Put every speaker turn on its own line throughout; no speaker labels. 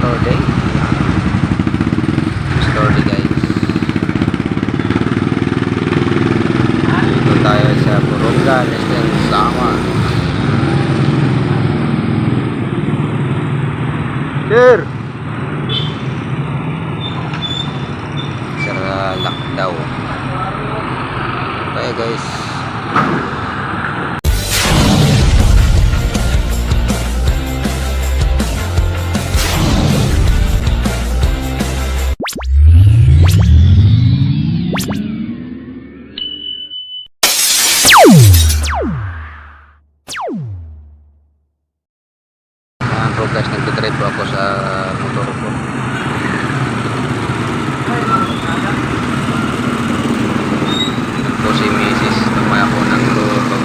store day store guys. Dito tayo sa Burunga Restaurant Sama. Sir! Sa lockdown. Tayo guys. Po guys, nagdadrive po ako sa motor ko. Po si Mrs. Tumaya ko ng lolo.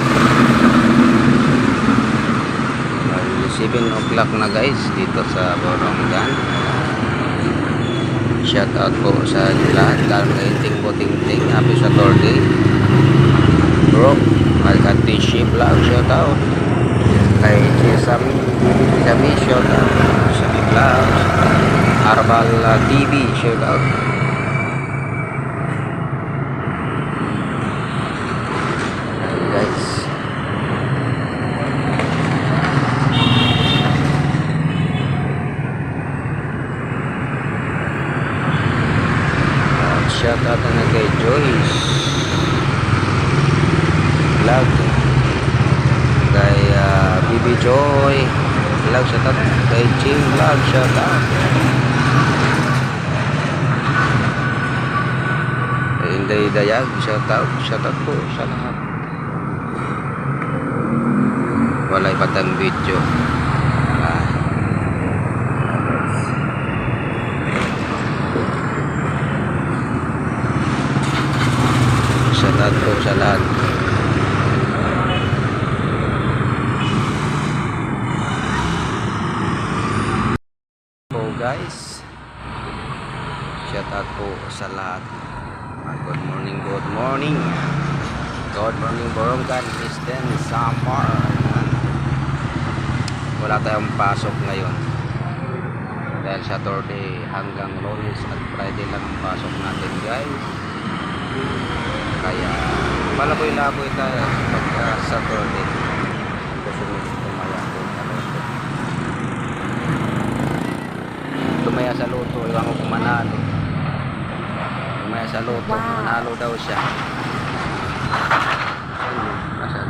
Bali, 7 o'clock na guys dito sa Borongan. Shout out po sa lahat. Lalo kay Tingbo Tingting. Happy Saturday. Bro, Malcati Ship Vlog. Shout out kay Sesame Sesame shout out. Sesame Vlog Arbal uh, TV shout out. Shout out na kay Joyce vlog shout out. Kay Ching vlog shout out. Inday Dayag shout out. Shout out po sa lahat walay patang video ah. shout out po sa lahat po guys. Shout out po sa lahat. Ah, good morning good morning. Good morning Borongan Eastern Samar. Wala tayong pasok ngayon. Dahil Saturday hanggang Lunes at Friday lang ang pasok natin guys. Kaya malaboy-laboy tayo pagka Saturday Mamaya sa luto, iwan ko kung manalo. Mamaya sa luto,
wow.
manalo daw siya. Ayan,